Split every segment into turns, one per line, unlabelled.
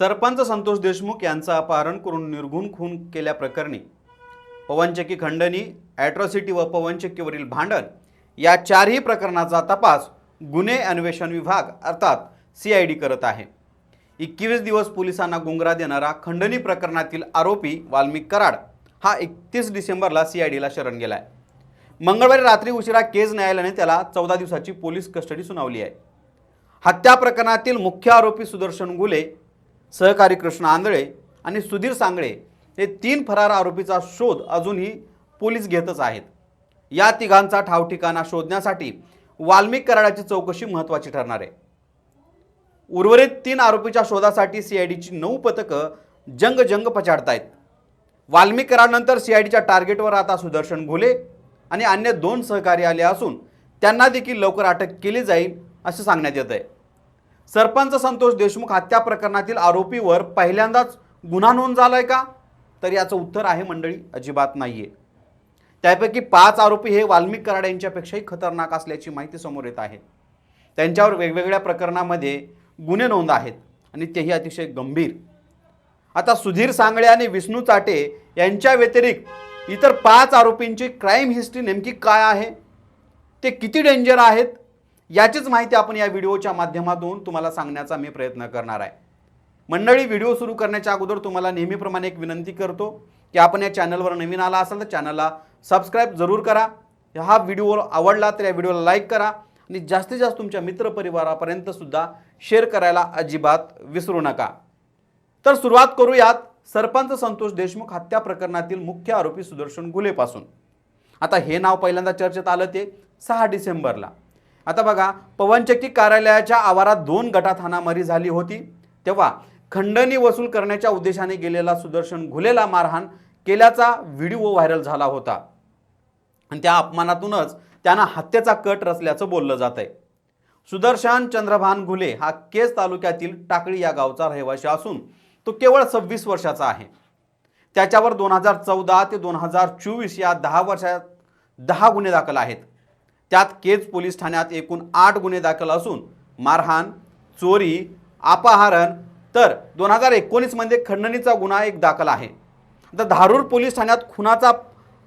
सरपंच संतोष देशमुख यांचं अपहरण करून निर्घुण खून केल्याप्रकरणी पवनचक्की खंडणी ॲट्रॉसिटी व पवनचक्कीवरील भांडण या चारही प्रकरणाचा तपास गुन्हे अन्वेषण विभाग अर्थात सी आय डी करत आहे. एकवीस दिवस पोलिसांना गुंगरा देणारा खंडणी प्रकरणातील आरोपी वाल्मिक कराड हा एकतीस डिसेंबरला सी आय डीला शरण गेला आहे मंगळवारी रात्री उशिरा केज न्यायालयाने त्याला चौदा दिवसाची पोलीस कस्टडी सुनावली आहे. हत्या प्रकरणातील मुख्य आरोपी सुदर्शन गुले सहकारी कृष्ण आंधळे आणि सुधीर सांगळे हे तीन फरार आरोपीचा शोध अजूनही पोलीस घेतच आहेत. या तिघांचा ठावठिकाणा शोधण्यासाठी वाल्मिक कराडाची चौकशी महत्त्वाची ठरणार आहे. उर्वरित तीन आरोपीच्या शोधासाठी सीआयडीची नऊ पथकं जंग जंग पछाडतायत. वाल्मिक कराडनंतर सीआयडीच्या टार्गेटवर आता सुदर्शन घुले आणि अन्य दोन सहकारी आले असून त्यांना देखील लवकर अटक केली जाईल असं सांगण्यात येत आहे. सरपंच संतोष देशमुख हत्या प्रकरणातील आरोपीवर पहिल्यांदाच गुन्हा नोंद झालाय का? तर याचं उत्तर आहे मंडळी अजिबात नाहीये. त्यापैकी पाच आरोपी हे वाल्मिक कराड यांच्यापेक्षाही खतरनाक असल्याची माहिती समोर येत आहे. त्यांच्यावर वेगवेगळ्या प्रकरणामध्ये गुन्हे नोंद आहेत आणि तेही अतिशय गंभीर. आता सुधीर सांगळे आणि विष्णू चाटे यांच्या व्यतिरिक्त इतर पाच आरोपींची क्राईम हिस्ट्री नेमकी काय आहे? ते किती डेंजर आहेत? याचीच माहिती आपण या व्हिडिओच्या माध्यमातून तुम्हाला सांगण्याचा मी प्रयत्न करणार आहे. मंडळी व्हिडिओ सुरू करण्याच्या अगोदर तुम्हाला नेहमीप्रमाणे एक विनंती करतो की आपण या चॅनलवर नवीन आला असाल तर चॅनलला सबस्क्राईब जरूर करा. हा व्हिडिओ आवडला तर या व्हिडिओला लाईक करा आणि जास्तीत जास्त तुमच्या मित्रपरिवारापर्यंत सुद्धा शेअर करायला अजिबात विसरू नका. तर सुरुवात करूयात सरपंच संतोष देशमुख हत्या प्रकरणातील मुख्य आरोपी सुदर्शन घुलेपासून आता हे नाव पहिल्यांदा चर्चेत आलं ते सहा डिसेंबरला. आता बघा पवनचक्की कार्यालयाच्या आवारात दोन गटात हाणामारी झाली होती. तेव्हा खंडणी वसूल करण्याच्या उद्देशाने गेलेला सुदर्शन घुलेला मारहाण केल्याचा व्हिडिओ व्हायरल झाला होता. आणि त्या अपमानातूनच त्यांना हत्येचा कट रचल्याचं बोललं जात आहे. सुदर्शन चंद्रभान घुले हा केस तालुक्यातील टाकळी या गावचा रहिवाशी असून तो केवळ सव्वीस वर्षाचा आहे. त्याच्यावर दोन हजार चौदा ते दोन हजार चोवीस या दहा वर्षात दहा गुन्हे दाखल आहेत. त्यात केज पोलीस ठाण्यात एकूण आठ गुन्हे दाखल असून मारहाण चोरी अपहरण तर दोन हजार एकोणीसमध्ये खंडणीचा गुन्हा एक दाखल आहे. तर धारूर पोलीस ठाण्यात खुनाचा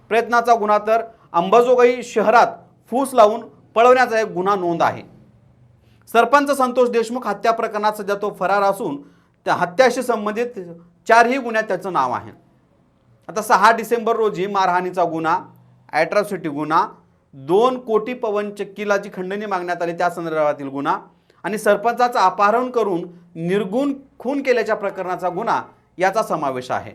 प्रयत्नाचा गुन्हा तर अंबाजोगाई शहरात फूस लावून पळवण्याचा एक गुन्हा नोंद आहे. सरपंच संतोष देशमुख हत्या प्रकरणात सध्या तो फरार असून त्या हत्याशी संबंधित चारही गुन्ह्यात त्याचं नाव आहे. आता सहा डिसेंबर रोजी मारहाणीचा गुन्हा ॲट्रॉसिटी गुन्हा दोन कोटी पवनचक्कीला जी खंडणी मागण्यात आली त्या संदर्भातील गुन्हा. आणि सरपंचाचं अपहरण करून निर्गुण खून केल्याच्या प्रकरणाचा गुन्हा याचा समावेश आहे.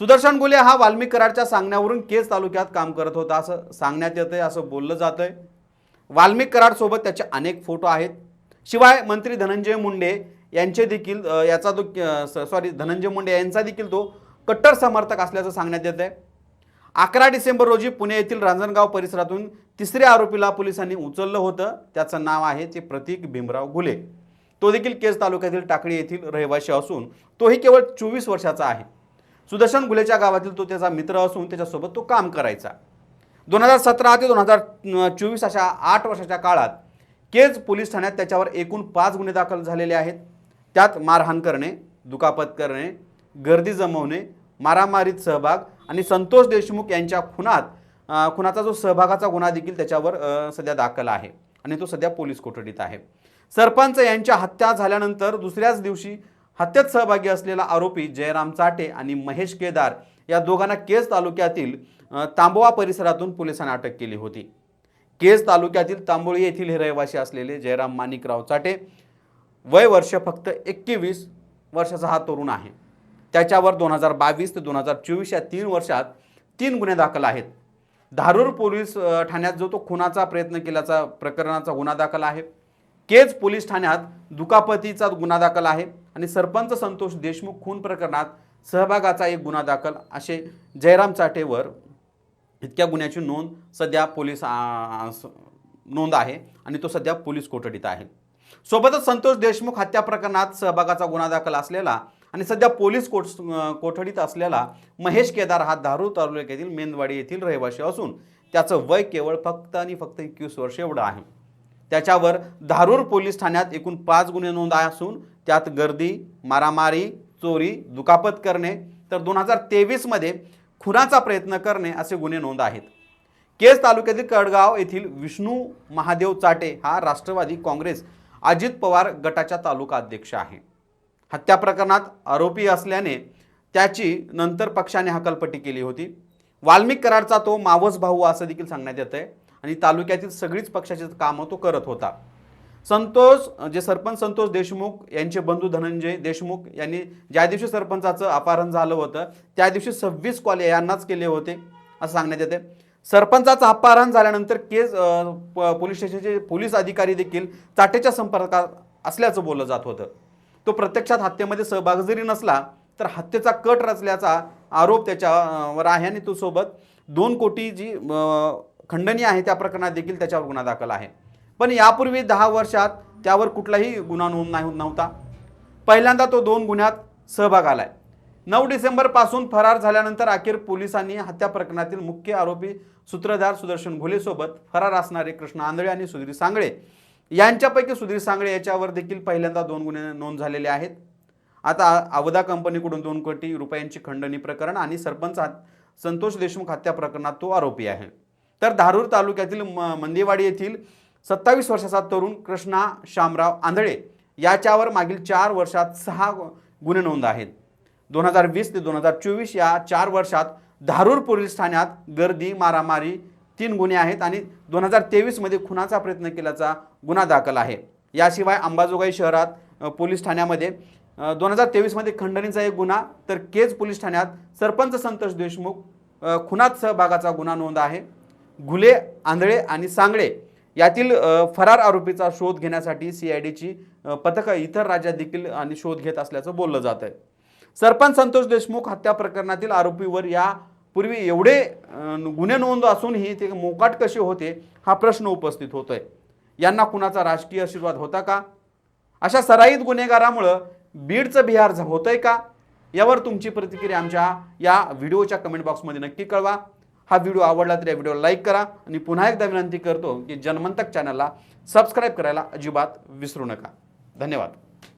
सुदर्शन गुले हा वाल्मिक कराडच्या सांगण्यावरून केस तालुक्यात काम करत होता असं सांगण्यात येतं आहे असं बोललं जातं आहे वाल्मिक कराडसोबत त्याचे अनेक फोटो आहेत. शिवाय मंत्री धनंजय मुंडे यांचे देखील याचा तो सॉरी धनंजय मुंडे यांचा देखील तो कट्टर समर्थक असल्याचं सांगण्यात येत आहे अकरा डिसेंबर रोजी पुणे येथील रांजणगाव परिसरातून तिसऱ्या आरोपीला पोलिसांनी उचललं होतं. त्याचं नाव आहे ते प्रतीक भीमराव घुले. तो देखील केज तालुक्यातील टाकळी येथील रहिवासी असून तोही केवळ चोवीस वर्षाचा आहे. सुदर्शन घुलेच्या गावातील तो त्याचा मित्र असून त्याच्यासोबत तो काम करायचा. दोन हजार सतरा ते दोन हजार चोवीस अशा आठ वर्षाच्या काळात केज पोलीस ठाण्यात त्याच्यावर एकूण पाच गुन्हे दाखल झालेले आहेत. त्यात मारहाण करणे दुखापत करणे गर्दी जमवणे मारामारीत सहभाग आणि संतोष देशमुख यांच्या खुनात खुनाचा जो सहभागाचा गुन्हा देखील त्याच्यावर सध्या दाखल आहे. आणि तो सध्या पोलीस कोठडीत आहे. सरपंच यांच्या हत्या झाल्यानंतर दुसऱ्याच दिवशी हत्येत सहभागी असलेला आरोपी जयराम चाटे आणि महेश केदार या दोघांना केज तालुक्यातील तांबोवा परिसरातून पोलिसांनी अटक केली होती. केज तालुक्यातील तांबोळी येथील हे रहिवासी असलेले जयराम माणिकराव चाटे वय वर्ष फक्त एकवीस वर्षाचा हा तरुण आहे. त्याच्यावर दोन हजार बावीस ते दोन हजार चोवीस या तीन वर्षात तीन गुन्हे दाखल आहेत. धारूर पोलीस ठाण्यात जो तो खुनाचा प्रयत्न केल्याचा प्रकरणाचा गुन्हा दाखल आहे. केज पोलीस ठाण्यात दुखापतीचा गुन्हा दाखल आहे आणि सरपंच संतोष देशमुख खून प्रकरणात सहभागाचा एक गुन्हा दाखल. असे जयराम चाटेवर इतक्या गुन्ह्याची नोंद सध्या पोलीस नोंद आहे आणि तो सध्या पोलीस कोठडीत आहे. सोबतच संतोष देशमुख हत्या प्रकरणात सहभागाचा गुन्हा दाखल असलेला आणि सध्या पोलीस कोठ कोठडीत असलेला महेश केदार हा धारूर तालुक्यातील मेंदवाडी येथील रहिवासी असून त्याचं वय केवळ फक्त आणि फक्त एकवीस वर्ष एवढं आहे. त्याच्यावर धारूर पोलीस ठाण्यात एकूण पाच गुन्हे नोंद असून त्यात गर्दी मारामारी चोरी दुखापत करणे तर दोन हजार तेवीसमध्ये खुनाचा प्रयत्न करणे असे गुन्हे नोंद आहेत. केज तालुक्यातील कडगाव येथील विष्णू महादेव चाटे हा राष्ट्रवादी काँग्रेस अजित पवार गटाच्या तालुका अध्यक्ष आहे. हत्या प्रकरणात आरोपी असल्याने त्याची नंतर पक्षाने हकलपट्टी केली होती. वाल्मिक कराडचा तो मावस भाऊ असं देखील सांगण्यात येतं आहे आणि तालुक्यातील सगळीच पक्षाची कामं तो करत होता. संतोष जे सरपंच संतोष देशमुख यांचे बंधू धनंजय देशमुख यांनी ज्या दिवशी सरपंचाचं अपहरण झालं होतं त्या दिवशी सव्वीस कॉल यांनाच केले होते असं सांगण्यात येते सरपंचाचं अपहरण झाल्यानंतर केस प- पोलीस स्टेशनचे पोलीस अधिकारी देखील चाटेच्या संपर्कात असल्याचं बोललं जात होतं. तो प्रत्यक्षात हत्येमध्ये सहभाग जरी नसला तर हत्येचा कट रचल्याचा आरोप त्याच्यावर आहे आणि तो सोबत दोन कोटी जी खंडणी आहे त्या प्रकरणात देखील त्याच्यावर गुन्हा दाखल आहे. पण यापूर्वी दहा वर्षात त्यावर कुठलाही गुन्हा नोंद नाही नव्हता. पहिल्यांदा तो दोन गुन्ह्यात सहभाग आलाय. नऊ डिसेंबरपासून फरार झाल्यानंतर अखेर पोलिसांनी हत्या प्रकरणातील मुख्य आरोपी सूत्रधार सुदर्शन घोलेसोबत फरार असणारे कृष्ण आंधळे आणि सुधीर सांगळे यांच्यापैकी सुधीर सांगळे याच्यावर देखील पहिल्यांदा दोन गुन्हे नोंद झालेले आहेत. आता अवधा कंपनीकडून दोन कोटी रुपयांची खंडणी प्रकरण आणि सरपंच हात- संतोष देशमुख हत्या प्रकरणात तो आरोपी आहे. तर धारूर तालुक्यातील म- मंदेवाडी येथील सत्तावीस वर्षाचा तरुण कृष्णा शामराव आंधळे याच्यावर मागील चार वर्षात सहा गुन्हे नोंद आहेत. दोन हजार वीस ते दोन हजार चोवीस या चार वर्षात धारूर पोलीस ठाण्यात गर्दी मारामारी तीन गुन्हे आहेत आणि दोन हजार तेवीसमध्ये खुनाचा प्रयत्न केल्याचा गुन्हा दाखल आहे. याशिवाय अंबाजोगाई शहरात पोलीस ठाण्यामध्ये दोन हजार तेवीसमध्ये खंडणीचा एक गुन्हा तर केज पोलीस ठाण्यात सरपंच संतोष देशमुख खुनात सहभागाचा गुन्हा नोंद आहे. घुले आंधळे आणि सांगळे यातील फरार आरोपीचा शोध घेण्यासाठी सी आय डीची पथकं इतर राज्यात देखील आणि शोध घेत असल्याचं बोललं जात आहे सरपंच संतोष देशमुख हत्या प्रकरणातील आरोपीवर या पूर्वी एवढे गुन्हे नोंद असूनही ते मोकाट कसे होते हा प्रश्न उपस्थित होतोय. यांना कुणाचा राजकीय आशीर्वाद होता का? अशा सराईत गुन्हेगारामुळं बीडचं बिहार झ- होतंय का? यावर तुमची प्रतिक्रिया आमच्या या व्हिडिओच्या कमेंट बॉक्समध्ये नक्की कळवा. हा व्हिडिओ आवडला तर या व्हिडिओला लाईक करा आणि पुन्हा एकदा विनंती करतो की जनमंतक चॅनलला सबस्क्राईब करायला अजिबात विसरू नका. धन्यवाद.